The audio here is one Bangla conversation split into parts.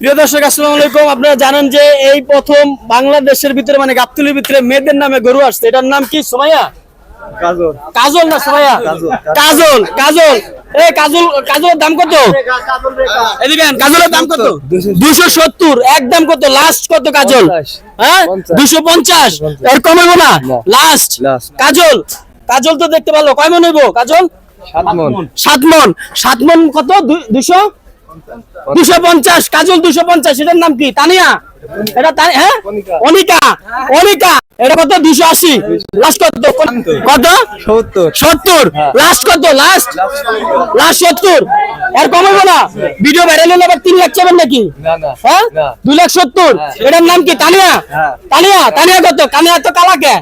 প্রিয় দর্শক আসসালামু আলাইকুম। আপনারা জানেন যে এই প্রথম বাংলাদেশের ভিতরে মানে গাবতলির ভিতরে মেয়েদের নামে গরু আসছে। এটার নাম কি? সোমাইয়া? কাজল। কাজল না সোমাইয়া? কাজল কাজল। এই কাজল। কাজলের দাম কত? এদিকে কাজলের দাম কত? দুশো সত্তর। একদম কত? লাস্ট কত কাজল? হ্যাঁ? দুশো পঞ্চাশ? এর কমাবো না? না। লাস্ট কাজল কাজল তো দেখতে পারল। কয় মন হইব? কাজল? সাত মন। সাত মন। সাত মন কত? দুশো দুশো পঞ্চাশ কাজল দুশো পঞ্চাশ এটার নাম কি? তানিয়া? এটা তানি- হ্যাঁ? অনিকা। অনিকা। অনিকা। এটা কত? দুশো আশি। লাস্ট কত? কত? সত্তর। সত্তর। লাস্ট কত? লাস্ট লাস্ট সত্তর। এর কমাবো না? ভিডিও ভাইরাল হলে আবার তিন লাখ চাবেন নাকি? না না। হ্যাঁ। দুই লাখ সত্তর। এটার নাম কি? তানিয়া? হ্যাঁ। তানিয়া? তানিয়া কত? তানিয়া তো কালা কে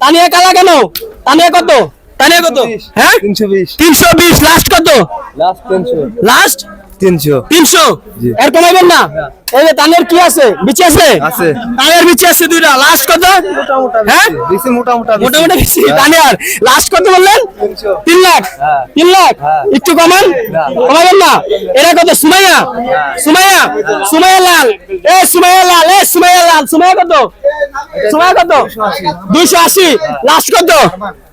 তানিয়া কালা কেন? তানিয়া কত? তানিয়া কত? হ্যাঁ? তিনশো বিশ। তিনশো বিশ। লাস্ট কত? লাস্ট লাস্ট তিনশো। তিনশো। এর কমাইবেন না? এই যে তানের কি আছে? বিচে আছে? আছে। তানের বিচে আছে দুইটা। লাস্ট কত? হ্যাঁ? মোটামুটি তানিয়ার লাস্ট কত বললেন? তিন লাখ। হ্যাঁ। তিন লাখ? হ্যাঁ। একটু কমান। কমাবেন না? এরা কত? সুমাইয়া? সুমাইয়া? সুমাইয়া লাল। এ সুমাইয়া লাল। এ সুমাইয়া লাল। সুমাইয়া কত? সুমাইয়া কত? দুইশো আশি। লাস্ট কত?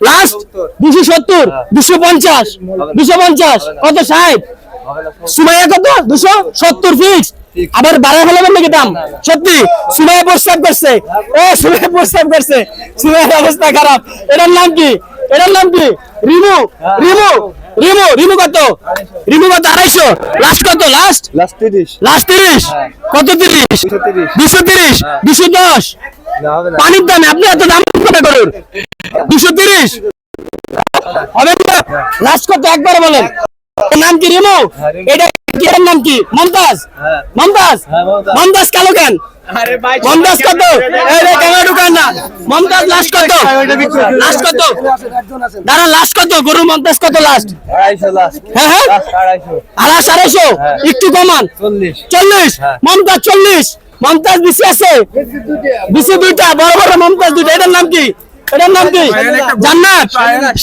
লাস্ট দুশো সত্তর। দুশো পঞ্চাশ। দুশো পঞ্চাশ। কত? ষাট। সুমাইয়া কত? দুশো সত্তর ফিক্স আবার বাড়া ফেলাবেন নাকি দাম? সত্যি সুমাইয়া প্রস্তাব করছে। ও সুমাইয়া প্রস্তাব করছে। সুমাইয়ার অবস্থা খারাপ। এটার নাম কি? এটার নাম কি? রিমু। রিমু। রিমু রিমু কত? রিমু কত? আড়াইশো। লাস্ট কত? লাস্ট লাস্ট তিরিশ। লাস্ট তিরিশ? কত তিরিশ? দুশো তিরিশ। দুশো দশ হবে না। পানির দামে আপনি এত দাম করে করুন দুশো তিরিশ? হবে লাস্ট কত? একবার বলেন। নাম কি রিমু? এটা কি এর নাম কি? মমতাজ? হ্যাঁ। মমতাজ? হ্যাঁ, মমতাজ। মমতাজ কালো কেন? মমতাজ কত? এই রে ক্যামেরা ঢুকান না? মমতাজ লাস্ট কত? লাস্ট কত? দাঁড়া লাস্ট কত? গরু মমতাজ কত লাস্ট? হ্যাঁ হ্যাঁ? আড়াইশো। আড়াইশ হ্যাঁ। একটু কমান। চল্লিশ। হ্যাঁ। মমতাজ চল্লিশ। মমতাজ বিসি আছে? বিসি দুইটা। বড় বড় মমতাজ দুইটা। এটার নাম কি? এটার নাম কি? জান্নাত?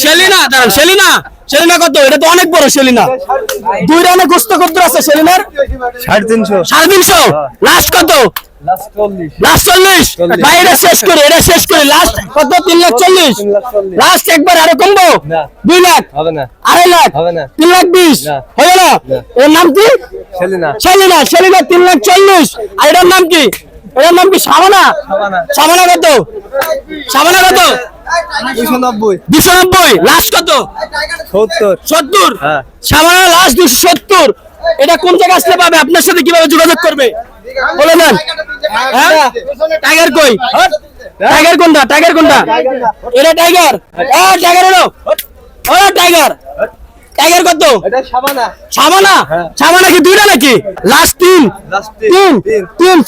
সেলিনা দাঁড়ান সেলিনা। সেলিনা কত? এটা তো অনেক বড় সেলিনা। দুই রানে গোস্ত কত আছে সেলিনার? সাড়ে তিনশো। সাড়ে তিনশো? লাস্ট কত? লাস্ট চল্লিশ। ভাই এটা শেষ করি এটা শেষ করি। লাস্ট কত? তিন লাখ চল্লিশ। লাস্ট একবার আরও কমবো? দুই লাখ? হবে না। আড়াই লাখ? হবে না। তিন লাখ বিশ। হয়ে না। এর নাম কি? সেলিনা। সেলিনা সেলিনা তিন লাখ চল্লিশ। আর এটার নাম কি? এটার নাম কি সাবানা? সাবানা। সাবানা কত? সাবানা কত? দুশো নব্বই। লাস্ট কত? সত্তর। সত্তর? হ্যাঁ। সাবানা লাস্ট দুশো সত্তর। এটা কোন জায়গায় আসলে পাবে? আপনার সাথে কীভাবে যোগাযোগ করবে? বলে দেন। হ্যাঁ? টাইগার কই? টাইগার কোনটা? টাইগার কোনটা? এটা টাইগার ও টাইগার এলো ও টাইগার টাইগার কত? এটা সাবানা। সাবানা? হ্যাঁ। সাবানা কি দুইটা নাকি? লাস্ট তিন। তিন। তিন।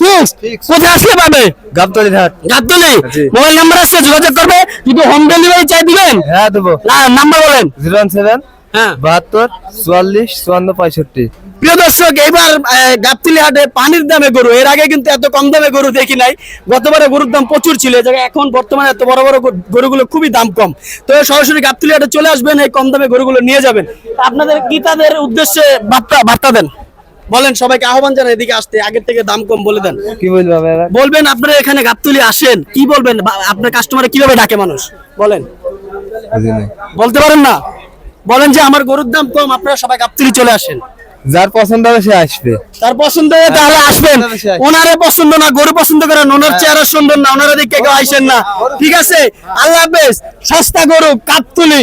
ফিক্স ফিক্স কোথায় আসলে পাবে? গাবতলি ঘাট। গাবতলি? মোবাইল নাম্বার আছে যোগাযোগ করবে। কিন্তু হোম ডেলিভারি চাই দিবেন? হ্যাঁ দেবো। না নাম্বার বলেন। জিরো ওয়ান সেভেন বাহাত্তর চুয়াল্লিশ চুয়ান্ন পঁয়ষট্টি। প্রিয় দর্শক আহ, গাবতলী হাটে পানির দামে গরু। এর আগে কিন্তু এত কম দামে গরু দেখি নাই। গতবারে গরুর দাম প্রচুর ছিল। এখন বর্তমানে এত বড় বড় গরুগুলো খুবই দাম কম। তো সরাসরি গাবতলী হাটে চলে আসবেন এই কম দামে গরুগুলো নিয়ে যাবেন। আপনাদের কি তাদের উদ্দেশ্যে বার্তা বার্তা দেন। বলেন সবাইকে আহ্বান জানান এদিকে আসতে। আগের থেকে দাম কম বলে দেন। কি বলব বলবেন আপনারা এখানে গাবতলি আসেন। কি বলবেন? আপনার কাস্টমারে কীভাবে ডাকে মানুষ? বলেন। বলতে পারেন না? বলেন যে আমার গরুর দাম কম আপনারা সবাই গাবতলি চলে আসেন। যার পছন্দ হবে সে আসবে। তার পছন্দ হবে তাহলে আসবেন। ওনারে পছন্দ না গরু পছন্দ করেন ওনার চেহারা সুন্দর না ওনারা দিকে কেউ আইসেন না। ঠিক আছে? আল্লাহ হাফেজ। সস্তা গরু কাপতুলি